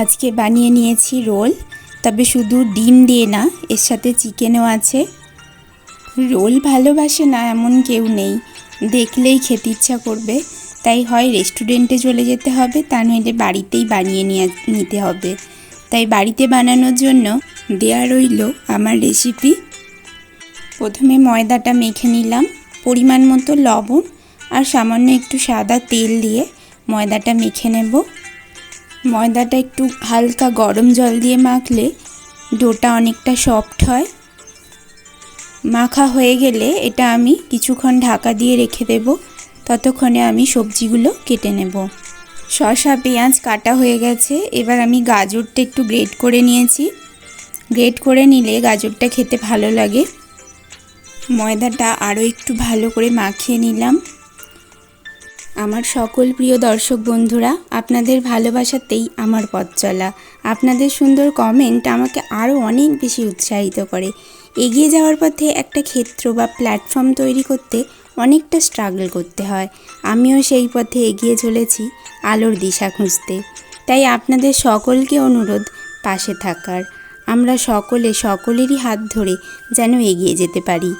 আজকে বানিয়ে নিয়েছি রোল। তবে শুধু ডিম দিয়ে না, এর সাথে চিকেনও আছে। রোল ভালোবাসে না এমন কেউ নেই। দেখলেই খেতে ইচ্ছা করবে। তাই হয় রেস্টুরেন্টে চলে যেতে হবে, তা নইলে বাড়িতেই বানিয়ে নিয়ে নিতে হবে। তাই বাড়িতে বানানোর জন্য দেয়া রইল আমার রেসিপি প্রথমে ময়দাটা মেখে নিলাম। পরিমাণ মতো লবণ আর সামান্য একটু সাদা তেল দিয়ে ময়দাটা মেখে নেব। ময়দাটা একটু হালকা গরম জল দিয়ে মাখলে ডোটা অনেকটা সফট হয়। মাখা হয়ে গেলে এটা আমি কিছুক্ষণ ঢাকা দিয়ে রেখে দেব। ততক্ষণে আমি সবজিগুলো কেটে নেব। শসা, পেঁয়াজ কাটা হয়ে গেছে। এবার আমি গাজরটা একটু গ্রেট করে নিয়েছি। গ্রেট করে নিলে গাজরটা খেতে ভালো লাগে। ময়দাটা আরও একটু ভালো করে মাখিয়ে নিলাম। আমার সকল প্রিয় দর্শক বন্ধুরা, আপনাদের ভালোবাসাতেই আমার পথ চলা। আপনাদের সুন্দর কমেন্ট আমাকে আরও অনেক বেশি উৎসাহিত করে। এগিয়ে যাওয়ার পথে একটা ক্ষেত্র বা প্ল্যাটফর্ম তৈরি করতে অনেকটা স্ট্রাগল করতে হয়। আমিও সেই পথে এগিয়ে চলেছি, আলোর দিশা খুঁজতে। তাই আপনাদের সকলকে অনুরোধ, পাশে থাকার। আমরা সকলে সকলেরই হাত ধরে যেন এগিয়ে যেতে পারি।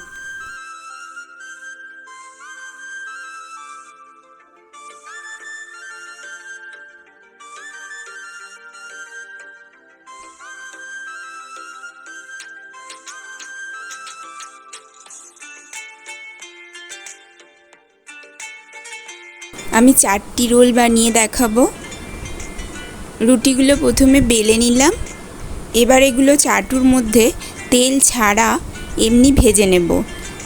আমি চারটি রোল বানিয়ে দেখাবো। রুটিগুলো প্রথমে বেলে নিলাম। এবার এগুলো চাটুর মধ্যে তেল ছাড়া এমনি ভেজে নেব।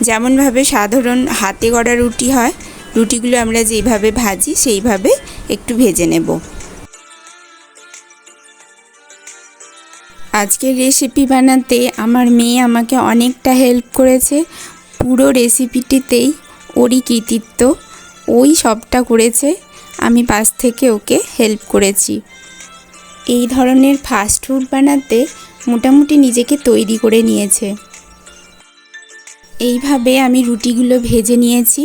যেমনভাবে সাধারণ হাতে গড়া রুটি হয়, রুটিগুলো আমরা যেইভাবে ভাজি সেইভাবে একটু ভেজে নেব। আজকের রেসিপি বানাতে আমার মেয়ে আমাকে অনেকটা হেল্প করেছে। পুরো রেসিপিটিতেই ওরই কৃতিত্ব। ওই সবটা করেছে, আমি পাশ থেকে ওকে হেল্প করেছি। এই ধরনের ফাস্ট ফুড বানাতে মোটামুটি নিজেকে তৈরি করে নিয়েছে। এইভাবে আমি রুটিগুলো ভেজে নিয়েছি।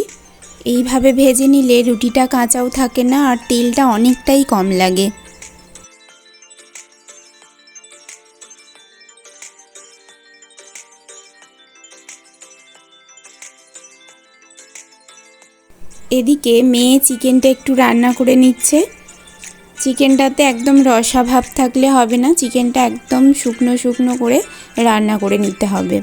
এইভাবে ভেজে নিলে রুটিটা কাঁচাও থাকে না আর তেলটা অনেকটাই কম লাগে। এদিকে মেয়ে চিকেনটা একটু রান্না করে নিচ্ছে। চিকেনটাতে একদম রসা ভাব থাকলে হবে না, চিকেনটা একদম শুকনো শুকনো করে রান্না করে নিতে হবে।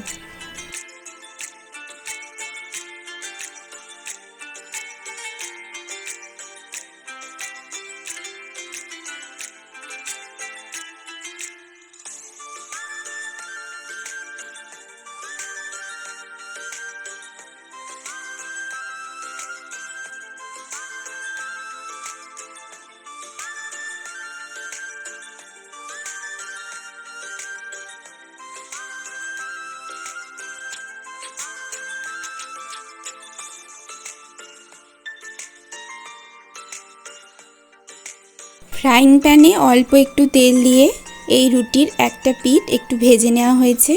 ফ্রাইং প্যানে অল্প একটু তেল দিয়ে এই রুটির একটা পিঠ একটু ভেজে নেওয়া হয়েছে।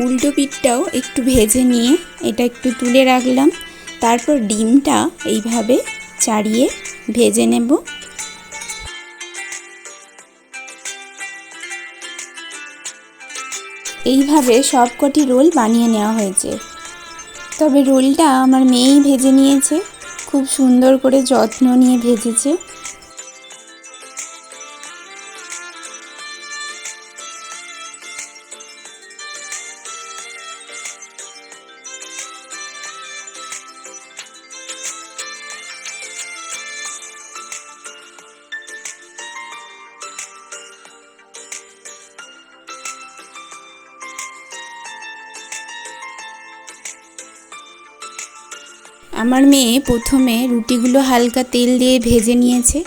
উল্টো পিঠটাও একটু ভেজে নিয়ে এটা একটু তুলে রাখলাম। তারপর ডিমটা এইভাবে চাড়িয়ে ভেজে নেব। এইভাবে সবকটি রোল বানিয়ে নেওয়া হয়েছে। তবে রোলটা আমার মেয়েই ভেজে নিয়েছে। খুব সুন্দর করে যত্ন নিয়ে ভেজেছে। আমার মেয়ে প্রথমে রুটিগুলো হালকা তেল দিয়ে ভেজে নিয়েছে,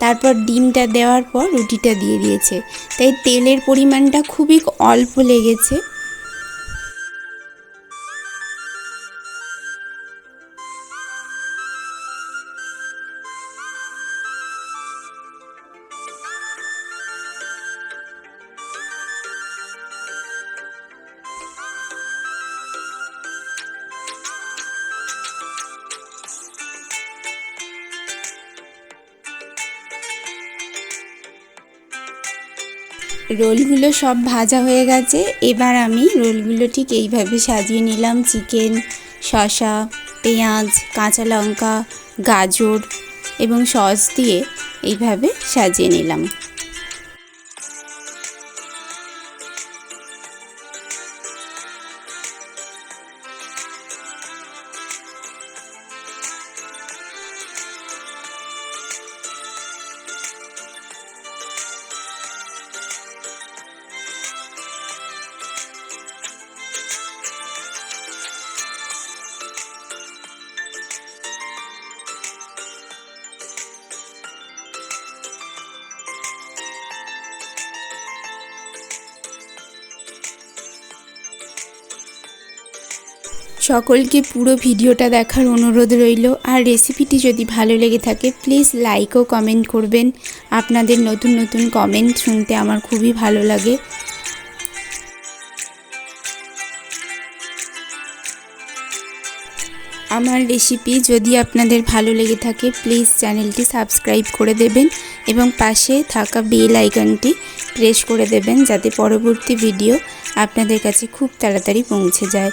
তারপর ডিমটা দেওয়ার পর রুটিটা দিয়ে দিয়েছে। তাই তেলের পরিমাণটা খুবই অল্প লেগেছে। রোলগুলো সব ভাজা হয়ে গেছে। এবার আমি রোলগুলো ঠিক এইভাবে সাজিয়ে নিলাম। চিকেন শশা পেঁয়াজ, কাঁচা লঙ্কা, গাজর এবং সস দিয়ে এইভাবে সাজিয়ে নিলাম। সকলকে পুরো ভিডিওটা দেখার অনুরোধ রইল। আর রেসিপিটি যদি ভালো লেগে থাকে প্লিজ লাইক ও কমেন্ট করবেন। আপনাদের নতুন নতুন কমেন্ট শুনতে আমার খুবই ভালো লাগে। আমার রেসিপি যদি আপনাদের ভালো লেগে থাকে প্লিজ চ্যানেলটি সাবস্ক্রাইব করে দেবেন এবং পাশে থাকা বেল আইকনটি প্রেস করে দেবেন, যাতে পরবর্তী ভিডিও আপনাদের কাছে খুব তাড়াতাড়ি পৌঁছে যায়।